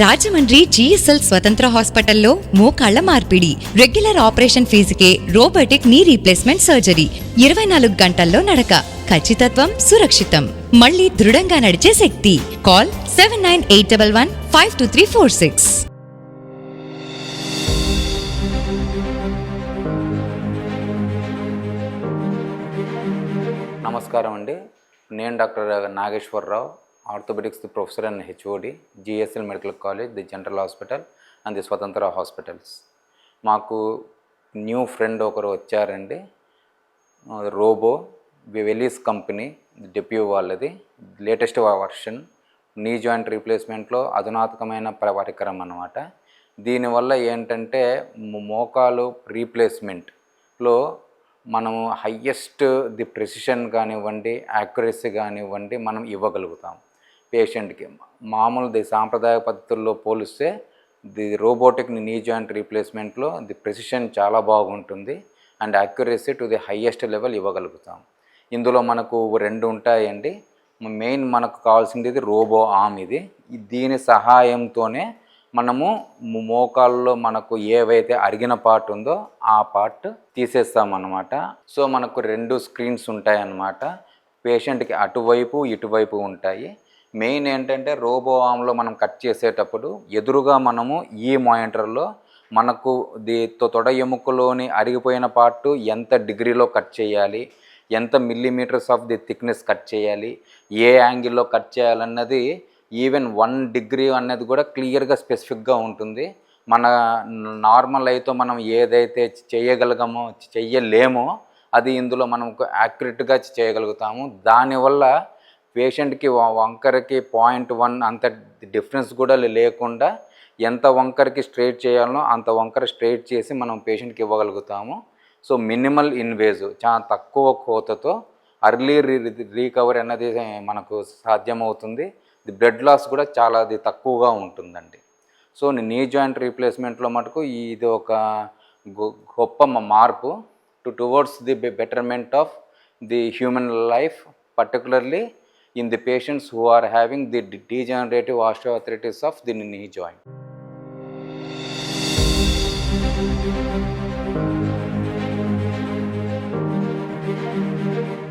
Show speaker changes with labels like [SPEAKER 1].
[SPEAKER 1] Rajahmundry GSL స్వతంత్ర హాస్పిటల్లో మోకాళ్ళ మార్పిడి. రెగ్యులర్ ఆపరేషన్ ఫీజుకే రోబోటిక్ నీ రీప్లేస్మెంట్ సర్జరీ ఇరవై నాలుగు గంటల్లో నడక. ఖచ్చితత్వం సురక్షితం. మళ్ళీ దృఢంగా నడిచే శక్తి. Call seven nine eight double one five two three four six
[SPEAKER 2] నమస్కారం అండి. నేను doctor Nageswararao. Orthopaedics professor and HOD GSL medical college the general hospital and the Swatantra hospitals. మాకు న్యూ ఫ్రెండ్ ఒకరు వచ్చారండి. రోబో వెలీస్ కంపెనీ డెప్యూ వాళ్ళది. Latest version knee joint రీప్లేస్మెంట్లో అధునాతకమైన పరికరం అన్నమాట. దీనివల్ల ఏంటంటే మోకాలు రీప్లేస్మెంట్లో మనము హయ్యెస్ట్ ది ప్రెసిషన్ కానివ్వండి యాక్యురసీ కానివ్వండి మనం ఇవ్వగలుగుతాం. పేషెంట్కి. మామూలు ది సాంప్రదాయ పద్ధతుల్లో పోలిస్తే ది రోబోటిక్ నీ జాయింట్ రీప్లేస్మెంట్లో ది ప్రెసిషన్ చాలా బాగుంటుంది. And accuracy to the highest level ఇవ్వగలుగుతాం. ఇందులో మనకు రెండు ఉంటాయండి. మెయిన్ మనకు కావాల్సింది రోబో ఆమ్ ఇది. దీని సహాయంతోనే మనము మోకాల్లో మనకు ఏవైతే అరిగిన పార్ట్ ఉందో ఆ పార్ట్ తీసేస్తామన్నమాట. సో మనకు రెండు స్క్రీన్స్ ఉంటాయన్నమాట. పేషెంట్కి అటువైపు ఇటువైపు ఉంటాయి. మెయిన్ ఏంటంటే రోబో ఆమ్లో మనం కట్ చేసేటప్పుడు ఎదురుగా మనము ఈ మానిటర్లో మనకు ది తొ- తొడ ఎముకలోని అరిగిపోయిన పార్ట్ ఎంత డిగ్రీలో కట్ చేయాలి ఎంత millimetres of the thickness cut చేయాలి ఏ యాంగిల్లో కట్ చేయాలన్నది ఈవెన్ వన్ డిగ్రీ అనేది కూడా క్లియర్గా స్పెసిఫిక్గా ఉంటుంది. మన నార్మల్ అయితే మనం ఏదైతే చేయగలగమో చెయ్యలేమో అది ఇందులో మనం యాక్యురేట్గా చేయగలుగుతాము. దానివల్ల పేషెంట్కి వంకరకి పాయింట్ వన్ అంత డిఫరెన్స్ కూడా లేకుండా ఎంత వంకరకి స్ట్రైట్ చేయాలనో అంత వంకర స్ట్రైట్ చేసి మనం పేషెంట్కి ఇవ్వగలుగుతాము. సో మినిమల్ ఇన్వేజ్ చాలా తక్కువ కోతతో అర్లీ రీ రీకవరీ అన్నది మనకు సాధ్యమవుతుంది. ది బ్లడ్ లాస్ కూడా చాలా అది తక్కువగా ఉంటుందండి. సో నీ జాయింట్ రీప్లేస్మెంట్లో మటుకు ఇది ఒక గొ- గొప్ప మార్పు. To towards the betterment of the human life particularly in the patients who are having the degenerative osteoarthritis of the knee joint.